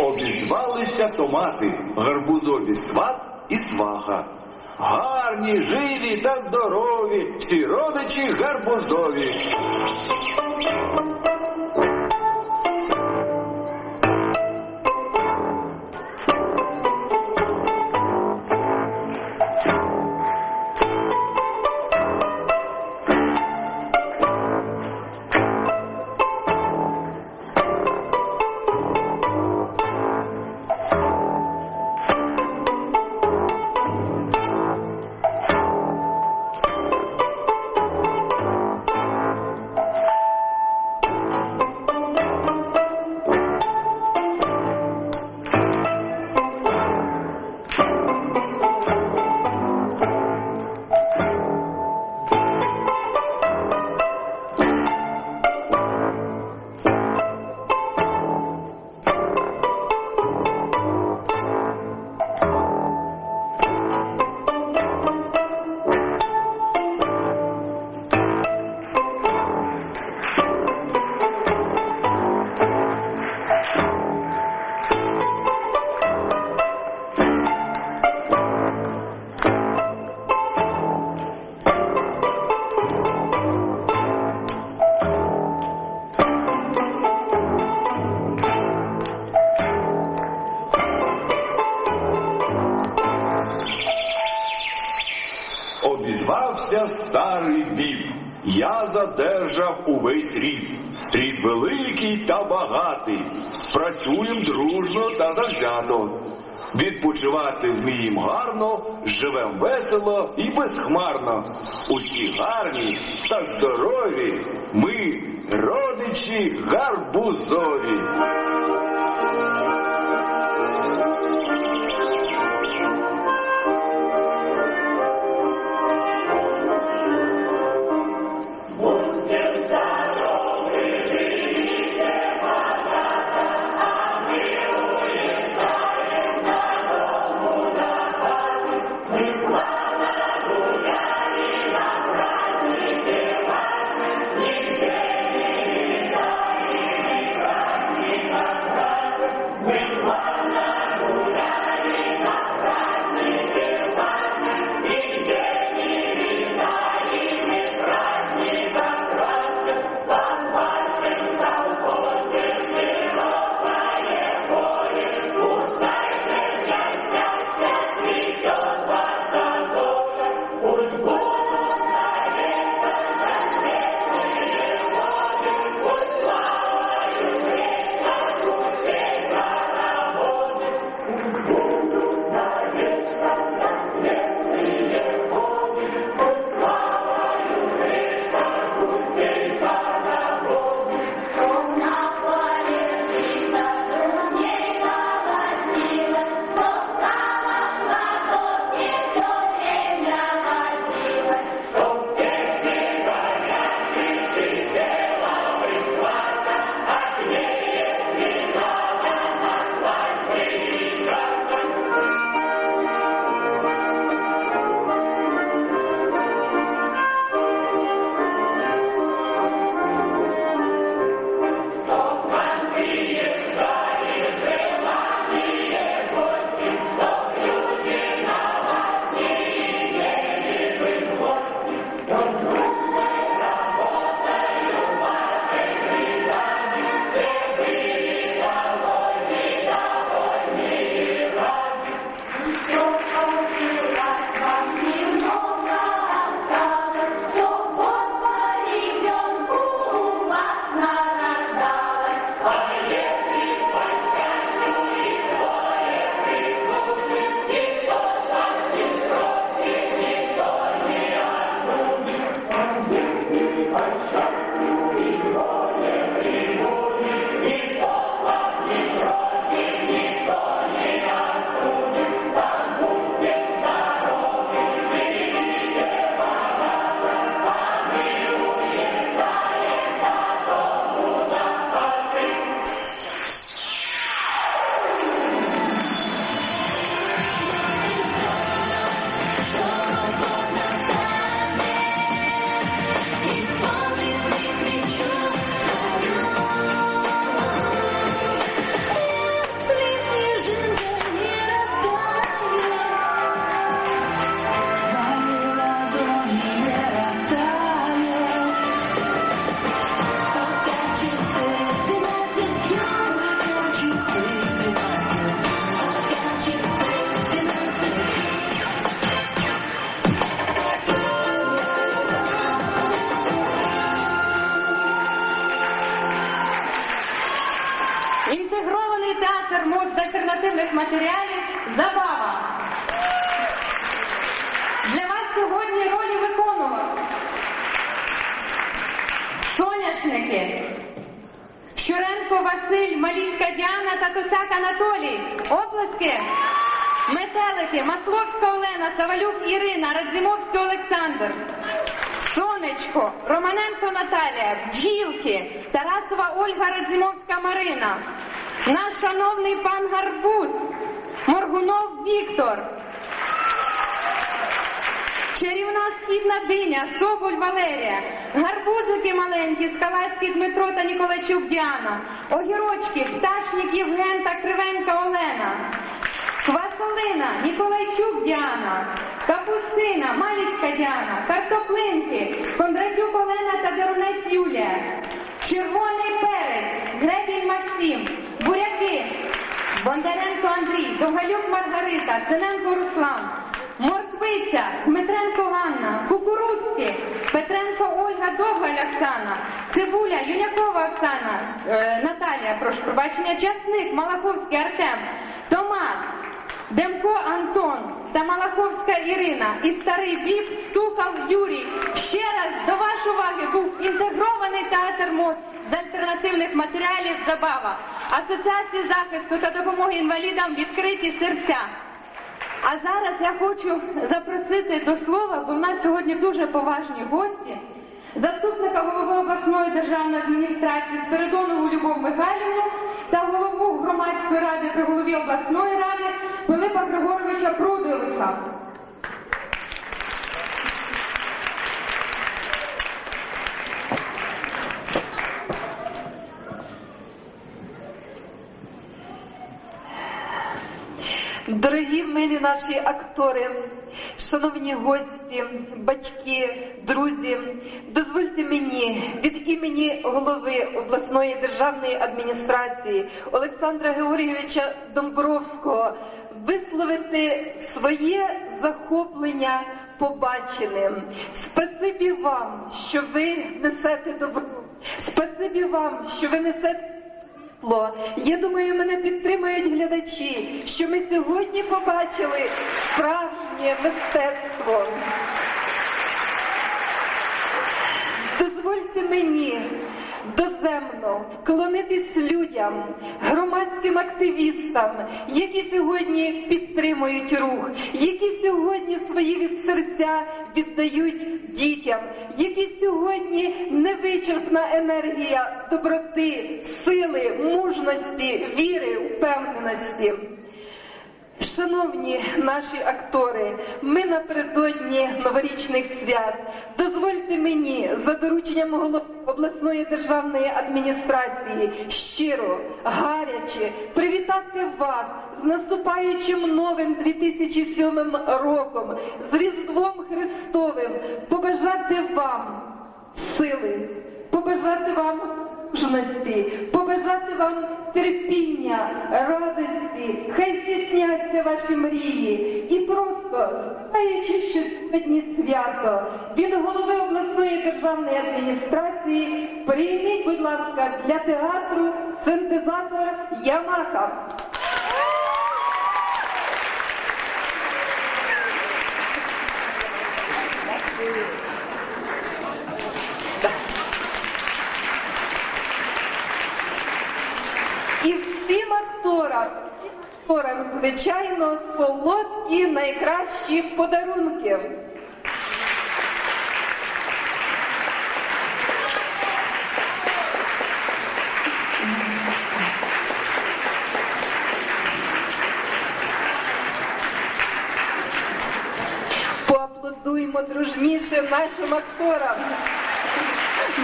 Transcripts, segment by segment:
Обізвалися томати, гарбузові сват і сваха. Гарні, живі та здорові, всі родичі гарбузові. Обізвався старий біб. Я задержав увесь рід. Рід великий та багатий. Працюєм дружно та завзято. Відпочивати вмієм гарно, живем весело і безхмарно. Усі гарні та здорові. Ми родичі гарбузові. Оплески. Метелики, Масловська Олена, Савалюк Ірина, Радзимовський Олександр. Сонечко, Романенко Наталія, Бджілки, Тарасова Ольга Радзимовська Марина. Наш шановний пан Гарбуз, Моргунов Віктор. Чарівна східна диня, Соболь Валерія, гарбузики маленькі, Скалацький Дмитро та Ніколайчук Діана, огірочки, пташник Євген та Кривенька Олена, Ніколайчук Діана, Капустина, Маліцька Діана, картоплинки, Кондратюк Олена та Дерунець Юлія, Червоний перець, Гребінь Максим, буряки, Бондаренко Андрій, Догалюк Маргарита, Синенко Руслан. Морквиця, Дмитренко Ганна, Кукуруцьки, Петренко Ольга Довгаль Оксана, Цибуля, Юнякова Оксана, е, Наталія, прошу пробачення, Часник, Малаховський Артем, Томат, Демко Антон та Малаховська Ірина і старий біб Стукав Юрій. Ще раз до вашої уваги був інтегрований театр мод з альтернативних матеріалів Забава, Асоціації захисту та допомоги інвалідам відкриті серця. А зараз я хочу запросити до слова, бо в нас сьогодні дуже поважні гості. Заступника голови обласної державної адміністрації Спиридонову Любов Михайлівну та голову громадської ради при голові обласної ради Пилипа Григоровича Прудилуса. Дорогі милі наші актори, шановні гості, батьки, друзі, дозвольте мені від імені голови обласної державної адміністрації Олександра Георгійовича Домбровського висловити своє захоплення побаченим. Спасибі вам, що ви несете добро. Спасибі вам, що ви несете. Світло. Я думаю, мене підтримають глядачі, що ми сьогодні побачили справжнє мистецтво. Дозвольте мені доземно вклонитись людям, громадським активістам, які сьогодні підтримують рух, які сьогодні свої від серця віддають дітям, які сьогодні невичерпна енергія доброти, сили, мужності, віри, впевненості. Шановні наші актори, ми напередодні новорічних свят. Дозвольте мені за дорученням голови обласної державної адміністрації щиро, гаряче привітати вас з наступаючим новим 2007 роком, з Різдвом Христовим, побажати вам сили, побажати вам мужності, побажати вам терпіння, радості, хай здійсняться ваші мрії. І просто, знаючи, що сьогодні свято, від голови обласної державної адміністрації прийміть, будь ласка, для театру синтезатор Ямаха. І всім акторам, всім звичайно, солодкі найкращі подарунки. Поаплодуємо дружніше нашим акторам.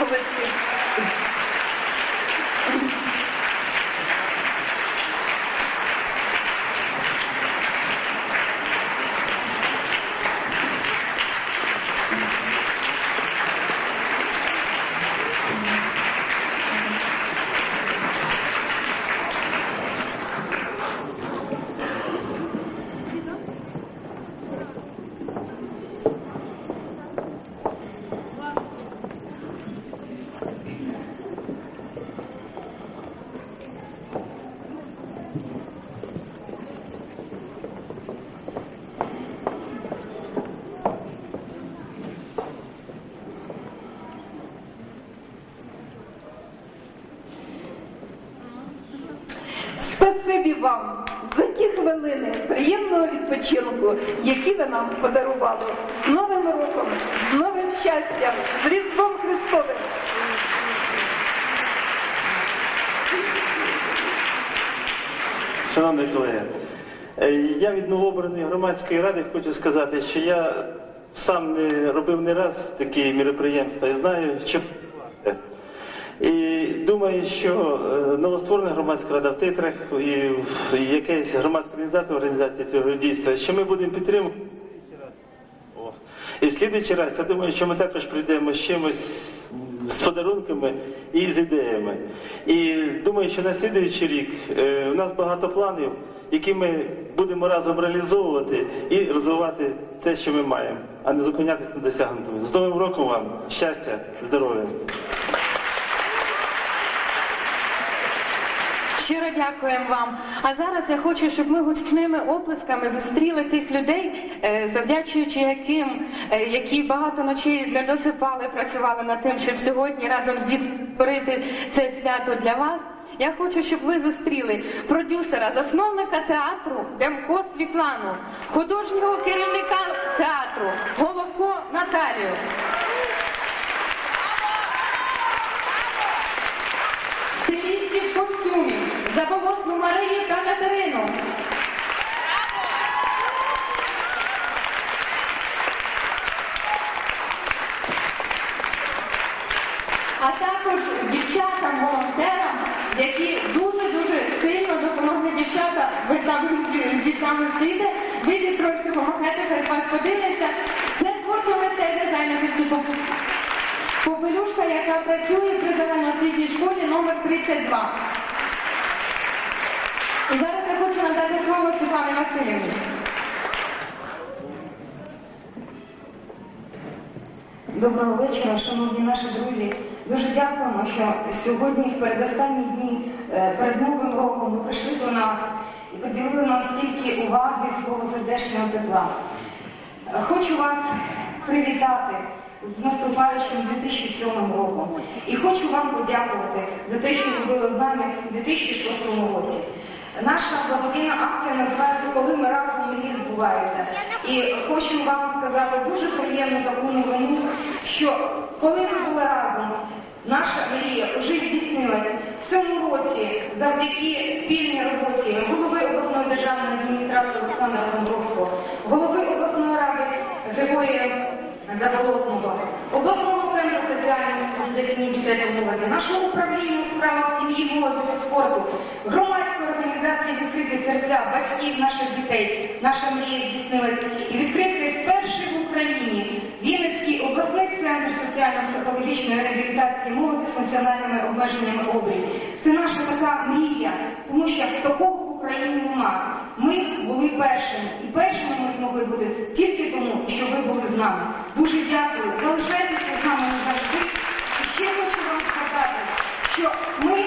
Молодці. Приємного відпочинку, які ви нам подарували. З Новим роком, з новим щастям, з Різдвом Христовим. Шановні колеги, е, я від новообраної громадської ради хочу сказати, що я сам не робив не раз такі міроприємства і знаю, що і думаю, що е, новостворена громадська рада в титрах і, і якась громадська організація, організація цього дійства, що ми будемо підтримувати. І в слідуючий раз, я думаю, що ми також прийдемо з чимось з подарунками і з ідеями. І думаю, що на слідуючий рік е, у нас багато планів, які ми будемо разом реалізовувати і розвивати те, що ми маємо, а не зупинятися на досягнутому. З Новим роком вам щастя, здоров'я. Щиро дякуємо вам. А зараз я хочу, щоб ми гучними оплесками зустріли тих людей, е, завдячуючи яким, е, які багато ночей не досипали, працювали над тим, щоб сьогодні разом з дітьми це свято для вас. Я хочу, щоб ви зустріли продюсера, засновника театру Демко Світлану, художнього керівника театру Головко Наталію. А також дівчатам-волонтерам, які дуже-дуже сильно допомогли дівчата, ви там з дітками стоїте, вийдіть трошки помахайте, хай з вас подивляться. Це творча майстерня зайнятості Попелюшка, яка працює при загальноосвітній школі номер 32. І зараз я хочу надати слово Світлані Васильівні. Доброго вечора, шановні наші друзі. Дуже дякуємо, що сьогодні, в передостанні дні е, перед Новим роком, ви прийшли до нас і поділили нам стільки уваги свого сердечного тепла. Хочу вас привітати з наступаючим 2007 роком. І хочу вам подякувати за те, що ви були з нами у 2006 році. Наша благодійна акція називається Коли ми разом мрії збуваються. І хочу вам сказати дуже приємну таку новину, що коли ми були разом, наша мрія вже здійснилась в цьому році завдяки спільній роботі голови обласної державної адміністрації Олександра Домбровського, голови обласної ради Григорія Заболотного, обласного центру соціальної служби дітей молоді, нашого управління у справах сім'ї, молоді та спорту, громадської організації відкриті серця, батьків наших дітей. Наша мрія здійснилась і відкрився вперше в Україні Вінницький обласний центр соціально-психологічної реабілітації молоді з функціональними обмеженнями обрій. Це наша така мрія, тому що такого в Україні нема. Ми були першими, і першими ми змогли бути тільки тому, що ви були з нами. Дуже дякую. Залишайтеся з нами назавжди. І ще хочу вам сказати, що ми